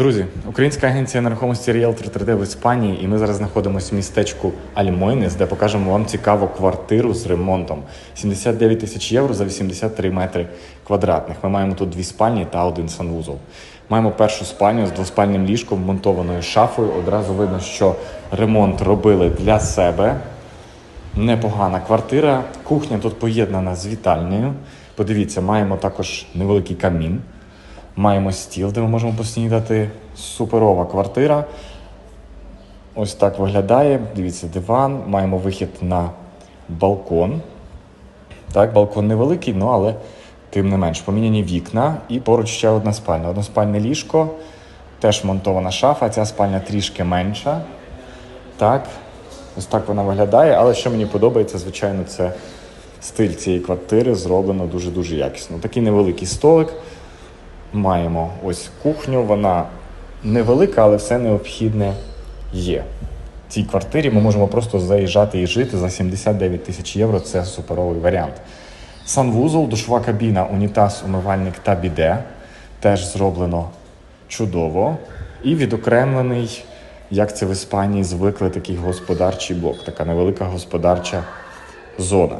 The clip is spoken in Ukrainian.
Друзі, українська агенція нерухомості Realtor 3D в Іспанії, і ми зараз знаходимося в містечку Альмойнес, де покажемо вам цікаву квартиру з ремонтом. 79 тисяч євро за 83 метри квадратних. Ми маємо тут дві спальні та один санвузол. Маємо першу спальню з двоспальним ліжком, вмонтованою шафою. Одразу видно, що ремонт робили для себе. Непогана квартира. Кухня тут поєднана з вітальнею. Подивіться, маємо також невеликий камін. Маємо стіл, де ми можемо поснідати. Суперова квартира. Ось так виглядає. Дивіться, диван. Маємо вихід на балкон. Так, балкон невеликий, ну але тим не менш. Поміняні вікна і поруч ще одна спальня. Односпальне ліжко, теж монтована шафа. Ця спальня трішки менша. Так, ось так вона виглядає. Але що мені подобається, звичайно, це стиль цієї квартири зроблено дуже-дуже якісно. Такий невеликий столик. Маємо ось кухню, вона невелика, але все необхідне є. В цій квартирі ми можемо просто заїжджати і жити за 79 тисяч євро. Це суперовий варіант. Санвузол, душова кабіна, унітаз, умивальник та біде. Теж зроблено чудово. І відокремлений, як це в Іспанії звикли, такий господарчий блок, така невелика господарча зона.